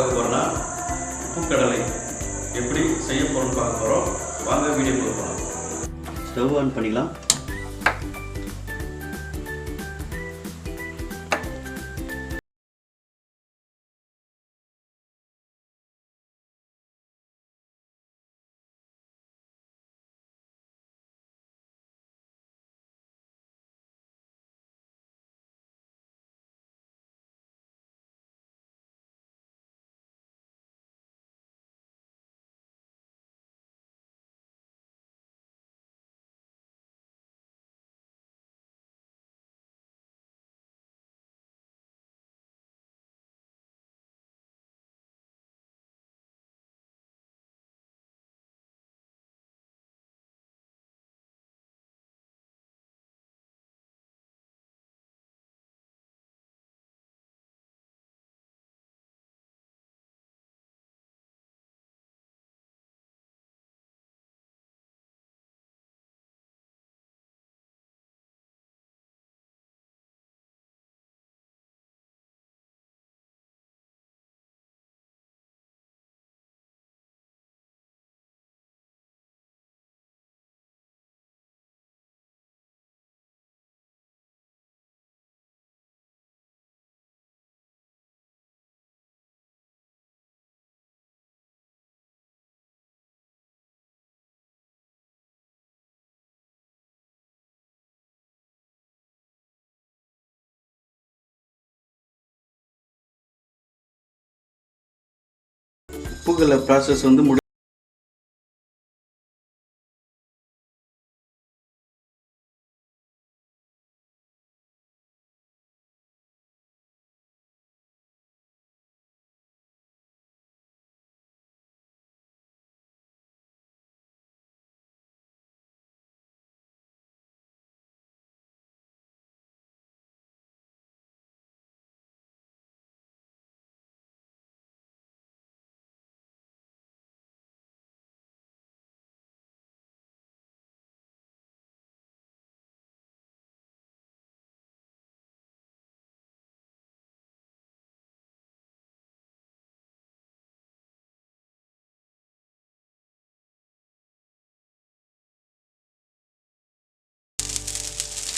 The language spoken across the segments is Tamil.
பார்க்க போகிறோன்னா உப்புக்கடலை எப்படி செய்ய போகிறோம்னு பார்க்க போகிறோம் வாங்க வீடியோ போகலாம் ஸ்டவ் ஆன் பண்ணிக்கலாம் உப்புக்கல்ல ப்ராசஸ் வந்து முடி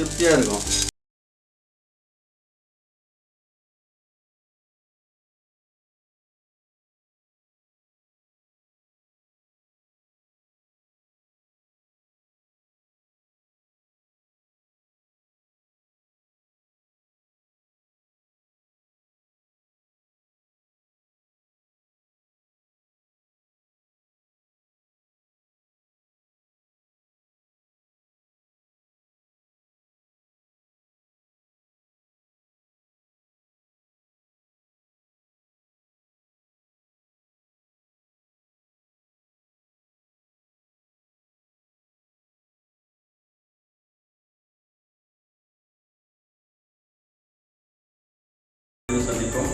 திருப்தியாக இருக்கும். சந்திப்போம்.